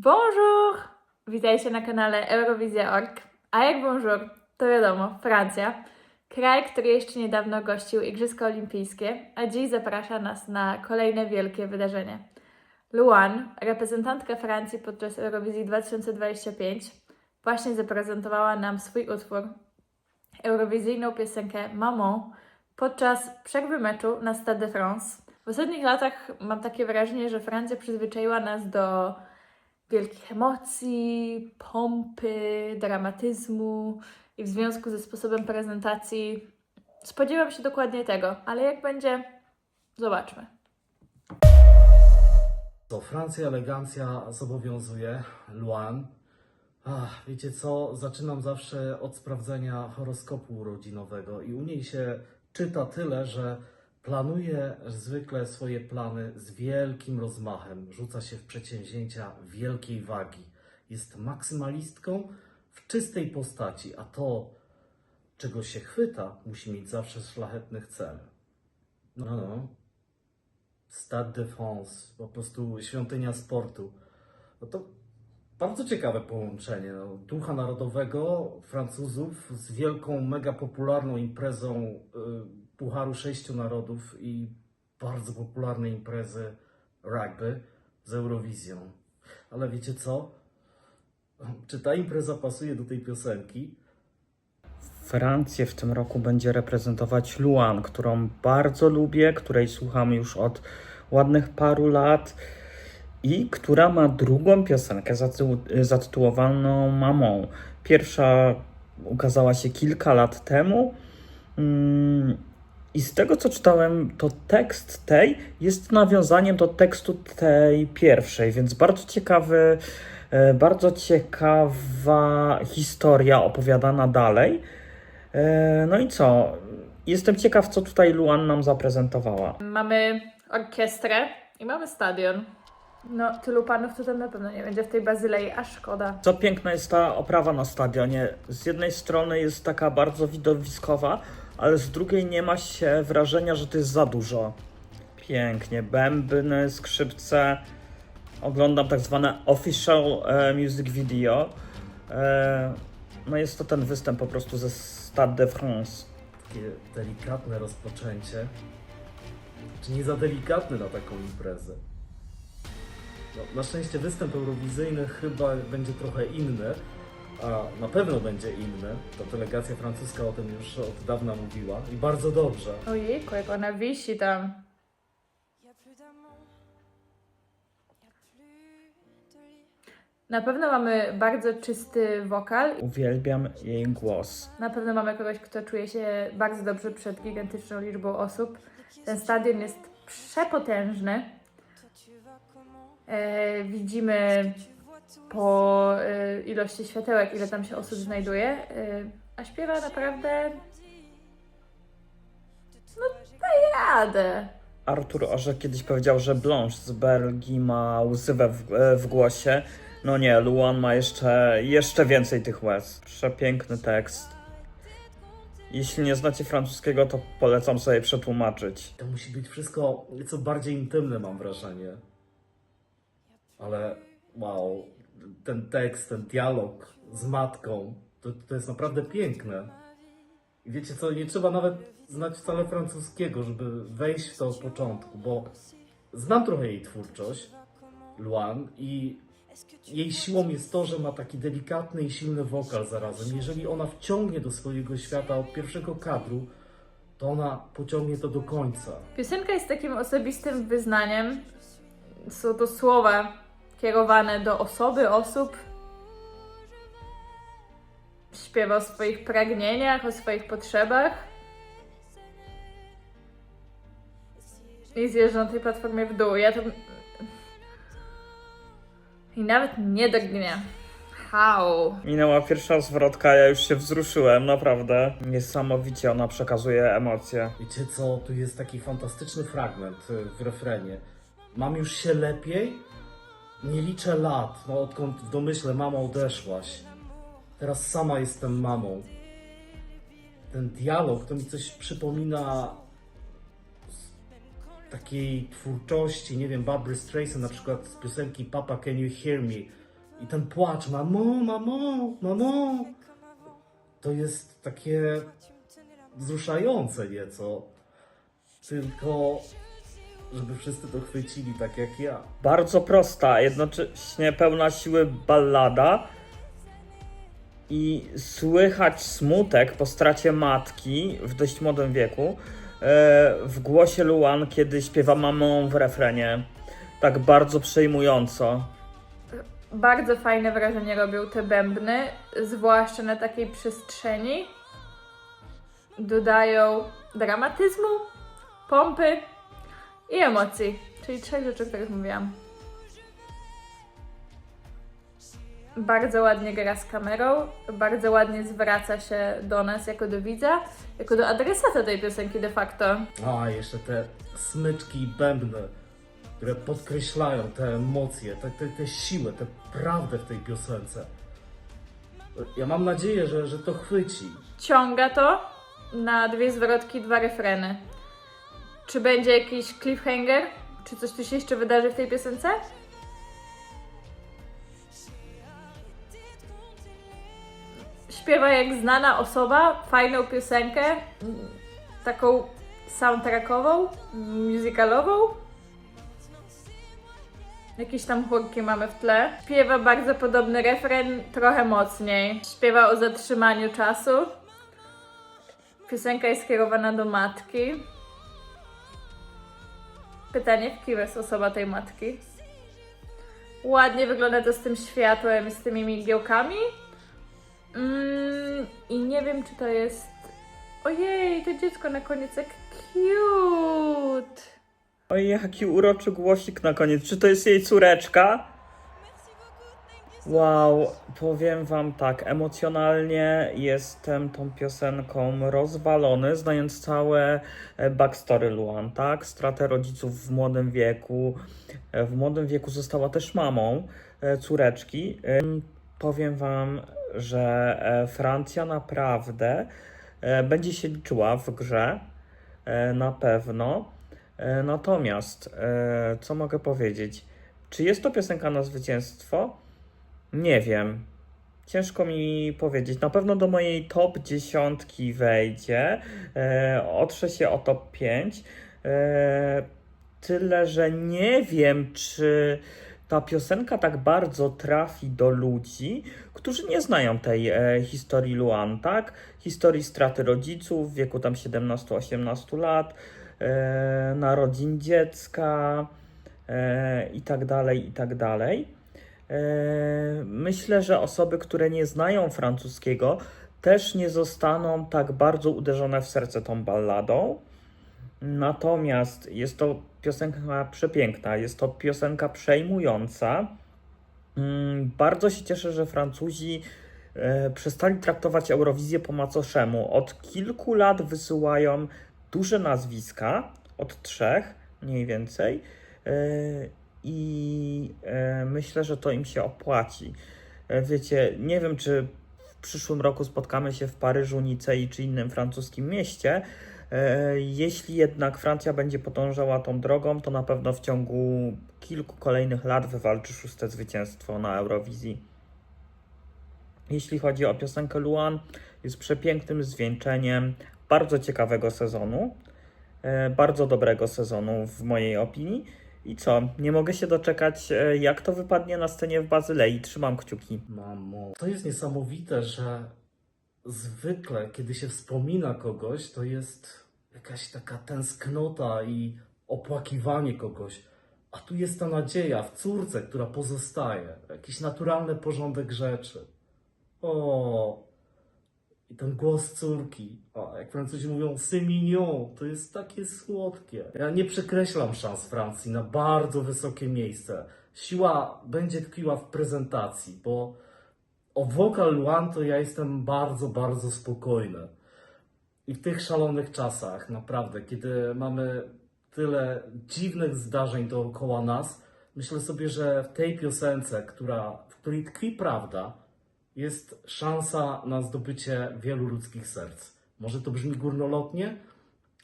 Bonjour! Witajcie na kanale Eurowizja.org. A jak bonjour, to wiadomo, Francja. Kraj, który jeszcze niedawno gościł Igrzyska Olimpijskie, a dziś zaprasza nas na kolejne wielkie wydarzenie. Luan, reprezentantka Francji podczas Eurowizji 2025, właśnie zaprezentowała nam swój utwór, eurowizyjną piosenkę Maman, podczas przerwy meczu na Stade de France. W ostatnich latach mam takie wrażenie, że Francja przyzwyczaiła nas do wielkich emocji, pompy, dramatyzmu i w związku ze sposobem prezentacji spodziewam się dokładnie tego, ale jak będzie, zobaczmy. To Francja elegancja zobowiązuje. Luan. Ach, wiecie co? Zaczynam zawsze od sprawdzenia horoskopu urodzinowego i u niej się czyta tyle, że planuje zwykle swoje plany z wielkim rozmachem. Rzuca się w przedsięwzięcia wielkiej wagi. Jest maksymalistką w czystej postaci, a to, czego się chwyta, musi mieć zawsze szlachetnych cel. No, no. Stade de France, po prostu świątynia sportu. No to bardzo ciekawe połączenie. No, ducha narodowego Francuzów z wielką, mega popularną imprezą y, Pucharu Sześciu Narodów i bardzo popularnej imprezy rugby z Eurowizją. Ale wiecie co? Czy ta impreza pasuje do tej piosenki? Francję w tym roku będzie reprezentować Luan, którą bardzo lubię, której słucham już od ładnych paru lat i która ma drugą piosenkę zatytu- zatytułowaną Mamą. Pierwsza ukazała się kilka lat temu. Mm, I z tego co czytałem, to tekst tej jest nawiązaniem do tekstu tej pierwszej, więc bardzo ciekawy, e, bardzo ciekawa historia opowiadana dalej. E, No i co? Jestem ciekaw, co tutaj Luan nam zaprezentowała. Mamy orkiestrę i mamy stadion. No, tylu panów to tam na pewno nie będzie w tej Bazylei, a szkoda. Co piękna jest ta oprawa na stadionie. Z jednej strony jest taka bardzo widowiskowa, ale z drugiej nie ma się wrażenia, że to jest za dużo. Pięknie. Bębny, skrzypce. Oglądam tak zwane official e, music video. E, no jest to ten występ po prostu ze Stade de France. Takie delikatne rozpoczęcie. Czy nie za delikatny na taką imprezę? No, na szczęście występ eurowizyjny chyba będzie trochę inny, a na pewno będzie inny. Ta delegacja francuska o tym już od dawna mówiła i bardzo dobrze. Ojejku, jak ona wisi tam. Na pewno mamy bardzo czysty wokal. Uwielbiam jej głos. Na pewno mamy kogoś, kto czuje się bardzo dobrze przed gigantyczną liczbą osób. Ten stadion jest przepotężny. E, widzimy po e, ilości światełek, ile tam się osób znajduje. E, a śpiewa naprawdę no, j'ai radę. Artur Orzech kiedyś powiedział, że Blanche z Belgii ma łzy we, w, e, w głosie. No nie, Luan ma jeszcze, jeszcze więcej tych łez. Przepiękny tekst. Jeśli nie znacie francuskiego, to polecam sobie przetłumaczyć. To musi być wszystko nieco bardziej intymne, mam wrażenie. Ale wow, ten tekst, ten dialog z matką, to, to jest naprawdę piękne. I wiecie co, nie trzeba nawet znać wcale francuskiego, żeby wejść w to od początku, bo znam trochę jej twórczość, Luan, i jej siłą jest to, że ma taki delikatny i silny wokal zarazem. Jeżeli ona wciągnie do swojego świata od pierwszego kadru, to ona pociągnie to do końca. Piosenka jest takim osobistym wyznaniem. Są to słowa kierowane do osoby, osób. Śpiewa o swoich pragnieniach, o swoich potrzebach. I zjeżdża na tej platformie w dół. Ja to... I nawet nie drgnie. How? Minęła pierwsza zwrotka, ja już się wzruszyłem, naprawdę. Niesamowicie ona przekazuje emocje. Wiecie co, tu jest taki fantastyczny fragment w refrenie. Mam już się lepiej? Nie liczę lat, no odkąd w domyśle mama odeszłaś. Teraz sama jestem mamą. Ten dialog to mi coś przypomina takiej twórczości, nie wiem, Barbary Streisand na przykład z piosenki Papa Can You Hear Me I ten płacz, mamo, mamo, mamo, to jest takie wzruszające nieco. Tylko, żeby wszyscy to chwycili tak jak ja. Bardzo prosta, a jednocześnie pełna siły ballada. I słychać smutek po stracie matki w dość młodym wieku e, w głosie Luan, kiedy śpiewa mamą w refrenie. Tak bardzo przejmująco. Bardzo fajne wrażenie robią te bębny, zwłaszcza na takiej przestrzeni. Dodają dramatyzmu, pompy i emocji, czyli trzech rzeczy, o których mówiłam. Bardzo ładnie gra z kamerą, bardzo ładnie zwraca się do nas jako do widza, jako do adresata tej piosenki de facto. A, jeszcze te smyczki i bębny, które podkreślają te emocje, te, te, te siłę, tę prawdę w tej piosence. Ja mam nadzieję, że, że to chwyci. ciąga to na dwie zwrotki, dwa refreny. Czy będzie jakiś cliffhanger? Czy coś tu się jeszcze wydarzy w tej piosence? Śpiewa jak znana osoba, fajną piosenkę, taką soundtrackową, musicalową. Jakieś tam chórki mamy w tle. Śpiewa bardzo podobny refren, trochę mocniej. Śpiewa o zatrzymaniu czasu. Piosenka jest skierowana do matki. Pytanie, kim jest osoba tej matki? Ładnie wygląda to z tym światłem, z tymi migiełkami. Mm, I nie wiem, czy to jest. Ojej, to dziecko na koniec jak cute. Oj, jaki uroczy głosik na koniec. Czy to jest jej córeczka? Wow, powiem wam tak, emocjonalnie jestem tą piosenką rozwalony, znając całe e, backstory Luan, tak? Stratę rodziców w młodym wieku. E, W młodym wieku została też mamą e, córeczki. Powiem wam, że Francja naprawdę będzie się liczyła w grze, na pewno. Natomiast, co mogę powiedzieć? Czy jest to piosenka na zwycięstwo? Nie wiem. Ciężko mi powiedzieć. Na pewno do mojej top 10 wejdzie. E, otrze się o top 5. E, tyle, że nie wiem, czy ta piosenka tak bardzo trafi do ludzi, którzy nie znają tej e, historii Luan, tak? Historii straty rodziców w wieku tam 17-18 lat, e, narodzin dziecka e, i tak dalej, i tak dalej. E, Myślę, że osoby, które nie znają francuskiego, też nie zostaną tak bardzo uderzone w serce tą balladą. Natomiast jest to piosenka przepiękna, jest to piosenka przejmująca. Mm, Bardzo się cieszę, że Francuzi e, przestali traktować Eurowizję po macoszemu. Od kilku lat wysyłają duże nazwiska, od trzech mniej więcej. I e, myślę, że to im się opłaci. E, Wiecie, nie wiem, czy w przyszłym roku spotkamy się w Paryżu, Nicei czy innym francuskim mieście. E, Jeśli jednak Francja będzie podążała tą drogą, to na pewno w ciągu kilku kolejnych lat wywalczy szóste zwycięstwo na Eurowizji. Jeśli chodzi o piosenkę Luan, jest przepięknym zwieńczeniem bardzo ciekawego sezonu, bardzo dobrego sezonu w mojej opinii. I co? Nie mogę się doczekać, e, jak to wypadnie na scenie w Bazylei. Trzymam kciuki. Mamo, to jest niesamowite, że zwykle, kiedy się wspomina kogoś, to jest jakaś taka tęsknota i opłakiwanie kogoś. A tu jest ta nadzieja w córce, która pozostaje. Jakiś naturalny porządek rzeczy. O, i ten głos córki. O, jak Francuzi mówią, c'est mignon, to jest takie słodkie. Ja nie przekreślam szans Francji na bardzo wysokie miejsce. Siła będzie tkwiła w prezentacji, bo o wokal Luan to ja jestem bardzo, bardzo spokojny. I w tych szalonych czasach, naprawdę, kiedy mamy tyle dziwnych zdarzeń dookoła nas, myślę sobie, że w tej piosence, która, w której tkwi prawda, jest szansa na zdobycie wielu ludzkich serc. Może to brzmi górnolotnie,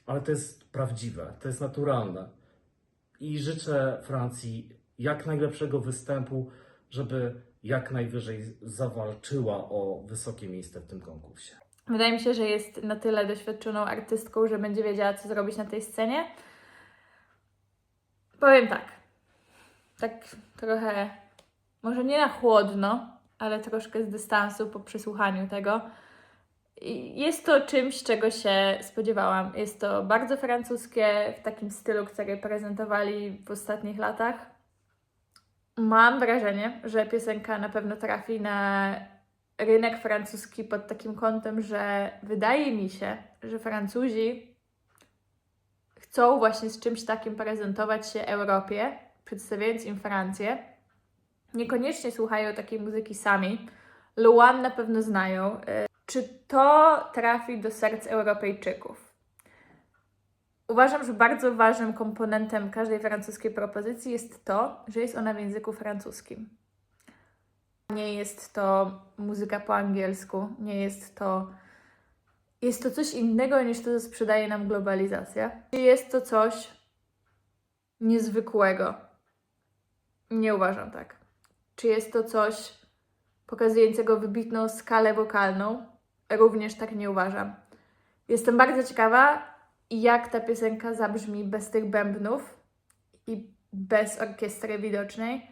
ale to jest prawdziwe, to jest naturalne. I życzę Francji jak najlepszego występu, żeby jak najwyżej zawalczyła o wysokie miejsce w tym konkursie. Wydaje mi się, że jest na tyle doświadczoną artystką, że będzie wiedziała, co zrobić na tej scenie. Powiem tak. Tak trochę, może nie na chłodno, ale troszkę z dystansu po przesłuchaniu tego. Jest to czymś, czego się spodziewałam. Jest to bardzo francuskie, w takim stylu, który prezentowali w ostatnich latach. Mam wrażenie, że piosenka na pewno trafi na rynek francuski pod takim kątem, że wydaje mi się, że Francuzi chcą właśnie z czymś takim prezentować się Europie, przedstawiając im Francję. Niekoniecznie słuchają takiej muzyki sami. Luan na pewno znają. Y, Czy to trafi do serc Europejczyków? Uważam, że bardzo ważnym komponentem każdej francuskiej propozycji jest to, że jest ona w języku francuskim. Nie jest to muzyka po angielsku, nie jest to. Jest to coś innego niż to, co sprzedaje nam globalizacja. Jest to coś niezwykłego. Nie uważam tak. Czy jest to coś pokazującego wybitną skalę wokalną? Również tak nie uważam. Jestem bardzo ciekawa, jak ta piosenka zabrzmi bez tych bębnów i bez orkiestry widocznej.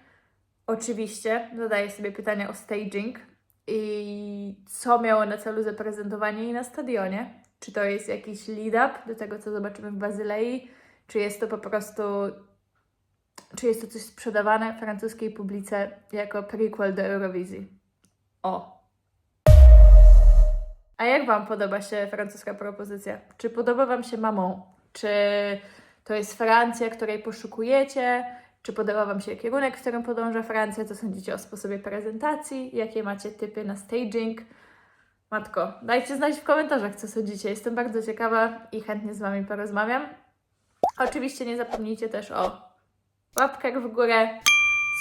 Oczywiście zadaję sobie pytania o staging i co miało na celu zaprezentowanie jej na stadionie. Czy to jest jakiś lead-up do tego, co zobaczymy w Bazylei, czy jest to po prostu, czy jest to coś sprzedawane francuskiej publice jako prequel do Eurowizji. O. A jak Wam podoba się francuska propozycja? Czy podoba Wam się mamą? Czy to jest Francja, której poszukujecie? Czy podoba Wam się kierunek, w którym podąża Francja? Co sądzicie o sposobie prezentacji? Jakie macie typy na staging? Matko, dajcie znać w komentarzach, co sądzicie. Jestem bardzo ciekawa i chętnie z Wami porozmawiam. Oczywiście nie zapomnijcie też o łapkach w górę,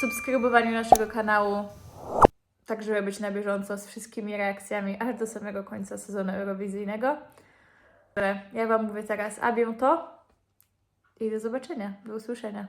subskrybowaniu naszego kanału, tak żeby być na bieżąco z wszystkimi reakcjami aż do samego końca sezonu eurowizyjnego. Ja Wam mówię teraz a to i do zobaczenia, do usłyszenia.